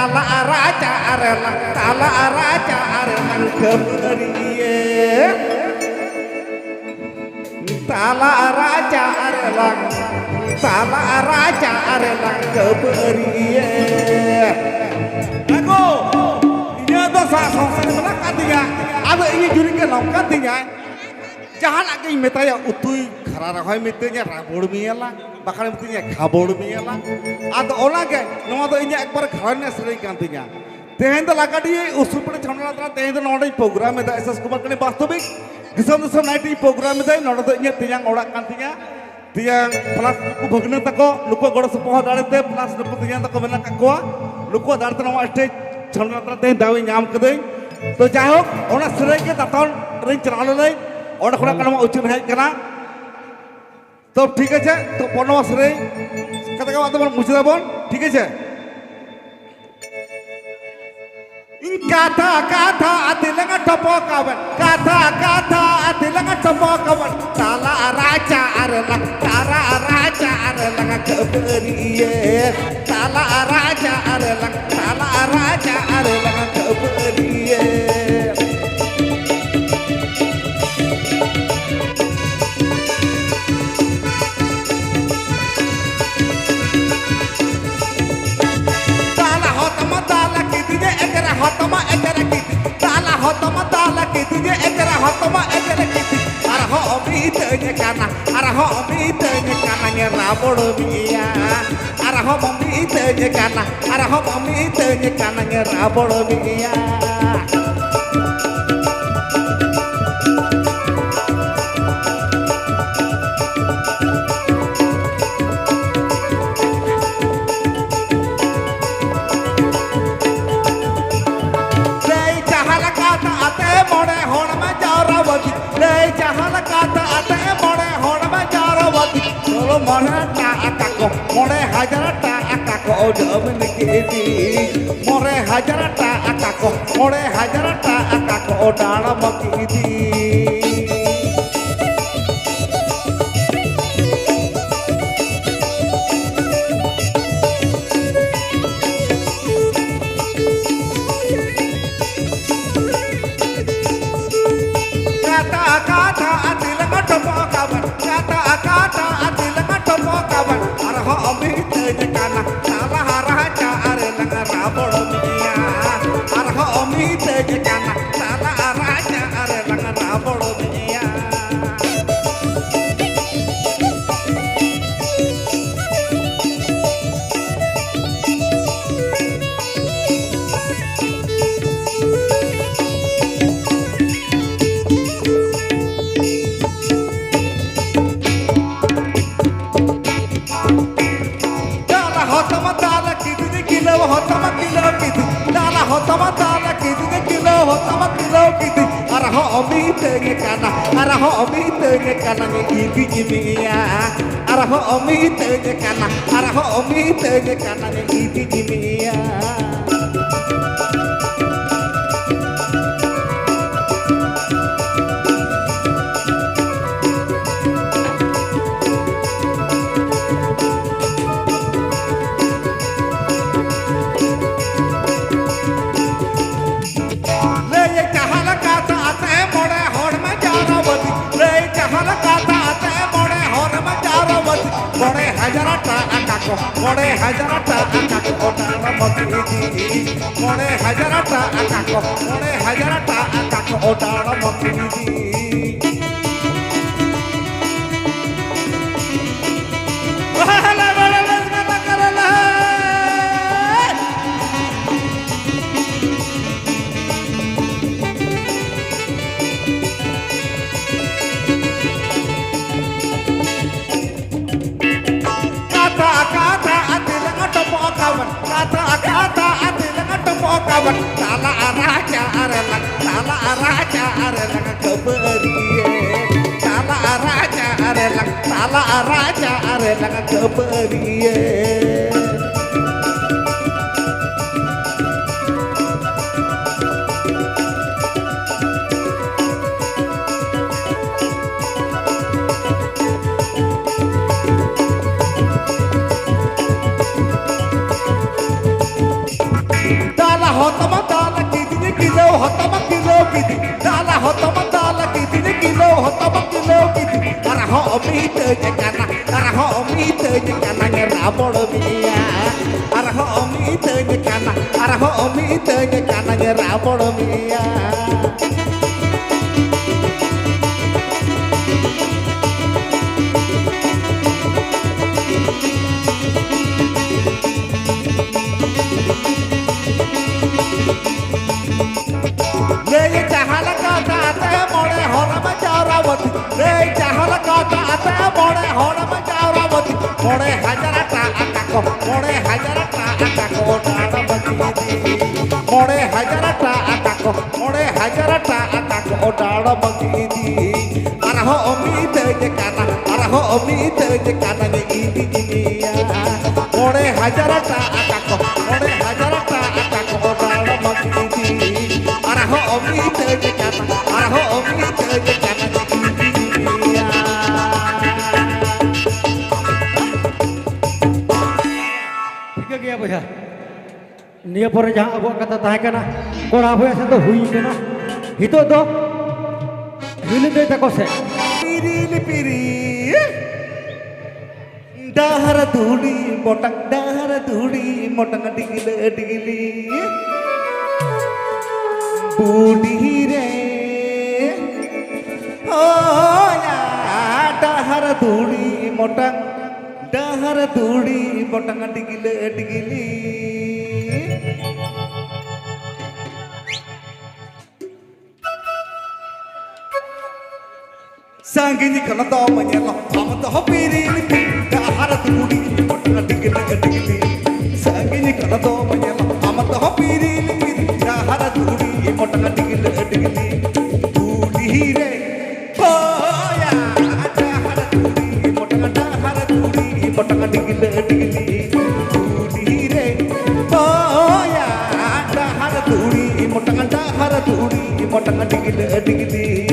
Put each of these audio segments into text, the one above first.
Tala raja arelang Tala raja arelang Kemeriye Tala raja arelang Tala raja arelang Kemeriye Lagu Ini ada salah-salah Melakatinya Ada ingin juri ke Melakatinya ᱡᱟᱦᱟᱱᱟᱜ ᱜᱤᱧ ᱢᱮᱛᱟᱭᱟ ᱩᱛᱩᱭ ᱠᱷᱟᱨᱟ ᱨᱮᱦᱚᱸᱭ ᱢᱤᱛᱟᱹᱧᱟ ᱨᱟᱵᱚᱲ ᱢᱤᱭᱟᱞᱟ ᱵᱟᱠᱷᱟᱱ ᱢᱤᱛᱟᱹᱧᱟ ᱠᱷᱟᱵᱚᱲ ᱢᱤᱭᱟᱞᱟ ᱟᱫᱚ ᱚᱱᱟᱜᱮ ᱱᱚᱣᱟ ᱫᱚ ᱤᱧᱟᱹᱜ ᱮᱠᱵᱟᱨ ᱜᱷᱟᱨᱚᱸᱡᱽ ᱨᱮᱱᱟᱜ ᱥᱮᱨᱮᱧ ᱠᱟᱱ ᱛᱤᱧᱟ ᱛᱮᱦᱮᱧ ᱫᱚ ᱞᱟᱜᱟᱰᱤᱭᱟᱹ ᱩᱥᱩᱞᱯᱟᱲᱟ ᱪᱷᱟᱢᱰᱟ ᱛᱟᱞᱟ ᱛᱮᱦᱮᱧ ᱫᱚ ᱱᱚᱰᱮᱧ ᱯᱨᱳᱜᱨᱟᱢ ᱮᱫᱟ ᱮᱥ ᱮᱥ ᱠᱩᱢᱟᱨ ᱠᱟᱹᱱᱤ ᱵᱟᱥᱛᱚᱵᱤᱠ ᱫᱤᱥᱚᱢ ᱫᱤᱥᱚᱢ ᱱᱟᱭᱤᱴᱤᱧ ᱯᱨᱳᱜᱨᱟᱢ ᱮᱫᱟ ᱱᱚᱰᱮ ᱫᱚ ᱤᱧᱟᱹᱜ ᱛᱮᱭᱟᱝ ᱚᱲᱟᱜ ᱠᱟᱱ ᱛᱤᱧᱟ ᱛᱮᱭᱟᱝ ᱯᱞᱟᱥ ᱱᱩᱠᱩ ᱵᱷᱟᱹᱜᱽᱱᱟᱹ ᱛᱟᱠᱚ ᱱᱩᱠᱩ ᱜᱚᱲᱚ ᱥᱚᱯᱚᱦᱚᱫ ᱫᱟᱲᱮᱛᱮ ᱯᱞᱟᱥ ᱱᱩᱠᱩ ᱛᱮᱭᱟᱝ ᱛᱟᱠᱚ ᱢᱮᱱᱟᱜ ᱠᱟᱜ ᱠᱚᱣᱟ ᱱᱩᱠᱩ ᱫᱟᱲᱮᱛᱮ ᱱᱚᱣᱟ ᱥᱴᱮᱡ ᱪᱷᱟᱢᱰᱟ ᱛᱟᱞᱟ ᱛᱮᱦᱮᱧ ᱤᱧ ᱧᱟᱢ ᱠᱟᱹᱫᱟᱹᱧ ᱛᱚ ᱡᱟᱭᱦᱳᱠ ᱚᱱᱟ ᱥᱮᱨᱮᱧ ᱜᱮ ᱫᱟᱛᱚᱱ ᱨᱤᱧ ᱪᱟᱞᱟᱣ ᱞᱮᱱᱟᱹᱧ Orang-orang kalau mau kata adalah kata-kata adalah kata-kata adalah kata-kata adalah kata-kata adalah kata-kata adalah kata-kata adalah kata-kata adalah kata-kata adalah kata-kata adalah kata-kata adalah kata-kata adalah kata mami kana ara ho mami kana ni rabodo biya ara ho mami kana ara ho mami kana ni rabodo biya হাজার টাকা common গেলি মরে হাজার টাকা মরে হাজার টাকা ডাড় মকিদি na you omitengi kana ara ho omitengi kana ngi iti jimiya ara ho omitengi kana ara ho omitengi kana ngi iti jimiya পড়ে হাজার টাকা ওটার মধ্যে পড়ে হাজার টাকা পড়ে হাজার টাকা ওটার মধ্যে beriye Tala raja arelang Tala raja arelang keberiye হতমা দালা কিদিনে কিলো হতমা কিলো কিদি কিলো হত কিলো কিদি তারা হ অমিত যে কানা তারা হ অমিত যে কানা গে রাবণ মিয়া আর হ অমিত যে কানা আর হ অমিত যে কানা গে রাবণ মিয়া মোড়ে হাজার টাকা মোড়ে হাজার টাকা ডানা বাজিয়ে দি মোড়ে হাজার টাকা মোড়ে হাজার টাকা ডানা বাজিয়ে দি আর হো অমিত যে কানা আর হো অমিত যে কানা ইদি জিনিয়া মোড়ে হাজার টাকা ᱤᱱᱟᱹᱯᱚᱨᱮ ᱡᱟᱦᱟᱸ ᱟᱵᱚᱣᱟᱜ ᱠᱟᱛᱷᱟ ᱛᱟᱦᱮᱸ ᱠᱟᱱᱟ ᱠᱚᱲᱟ ᱵᱚᱭᱟ ᱥᱮᱫ ᱫᱚ ᱦᱩᱭ ᱠᱟᱱᱟ ᱱᱤᱛᱚᱜ ᱫᱚ ᱦᱤᱞᱤ ᱫᱟᱹᱭ ᱛᱟᱠᱚ ᱥᱮ ᱯᱤᱨᱤᱞ ᱯᱤᱨᱤᱞ ᱰᱟᱦᱟᱨ ᱫᱷᱩᱲᱤ ᱢᱚᱴᱟᱝ ᱰᱟᱦᱟᱨ ᱫᱷᱩᱲᱤ ᱢᱚᱴᱟᱝ ᱰᱤᱜᱞᱟᱹ ᱰᱤᱜᱞᱤ ᱵᱩᱰᱷᱤ ᱨᱮ ᱰᱟᱦᱟᱨ ᱫᱷᱩᱲᱤ ᱢᱚᱴᱟᱝ ᱰᱟᱦᱟᱨ ᱫᱷᱩᱲᱤ ᱢᱚᱴᱟᱝ ᱰᱤᱜᱞᱟᱹ ᱰᱤᱜᱞᱤ sang cái gì khả năng to mà nhẹ lòng thả mà tao bị đi đi bị đã hát là tụi đi một là đi cái này đi đi sang cái gì khả năng to mà nhẹ lòng thả mà tao bị đi đi bị đã hát là tụi đi một là đi cái này đi đi tụi đi re boya đã hát là tụi đi một là đã hát là tụi đi một là đi cái này đi đi tụi đi re boya đã hát là tụi đi một là đã hát là tụi đi một là đi cái này đi đi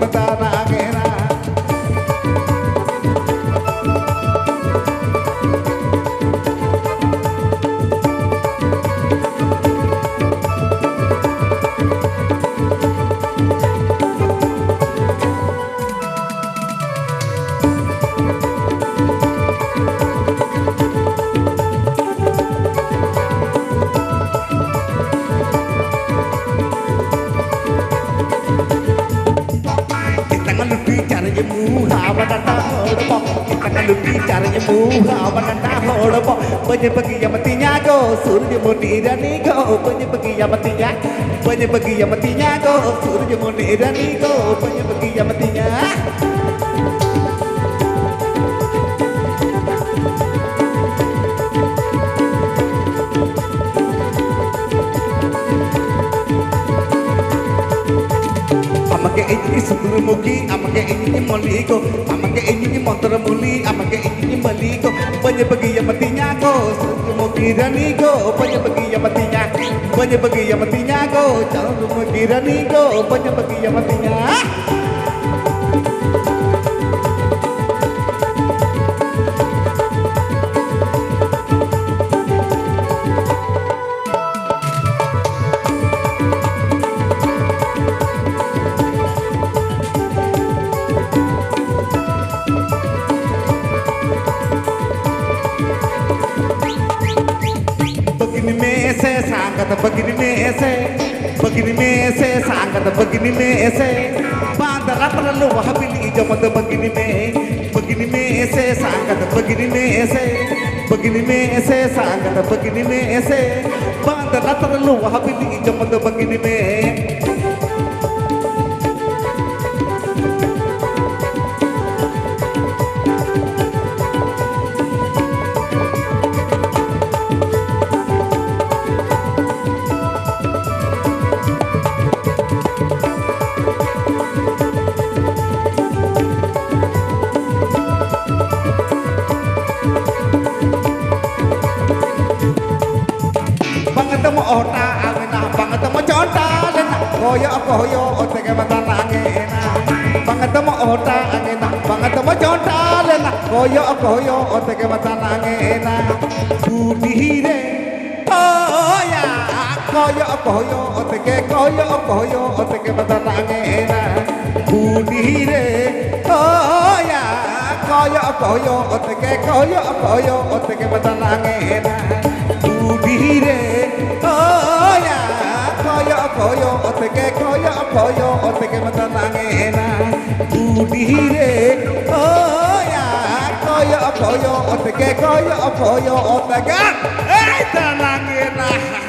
দেবতা রাগে banyak pergi yang matinya go Surya murni irani go pergi yang matinya banyak pergi yang matinya go Surya murni irani go pergi yang matinya Amake ini ini amake ini moliko, amake ini motor muli, amake ini banyak penyebagi go, sukmukirani go, banyak bagi yang matinya, banyak bagi yang matinya go, calon mukirani go, banyak bagi yang matinya. Ah! बगिन में से सांगत बगिन में से बांदरा परलो हबिली जमत बगिन में बगिन में से सांगत बगिन में से बगिन में से सांगत बगिन में से बांदरा परलो हबिली जमत बगिन में tatangin Pangatama o tangin Pangatama chon talin Koyo koyo o teke matanangin Budihire Koya Koyo koyo o teke Koyo koyo o teke matanangin Budihire Koya Koyo koyo o teke Koyo koyo o teke matanangin Budihire Koya Koyo koyo o teke Koyo koyo রে কয় কয় কয় কয় এই তা লাগে না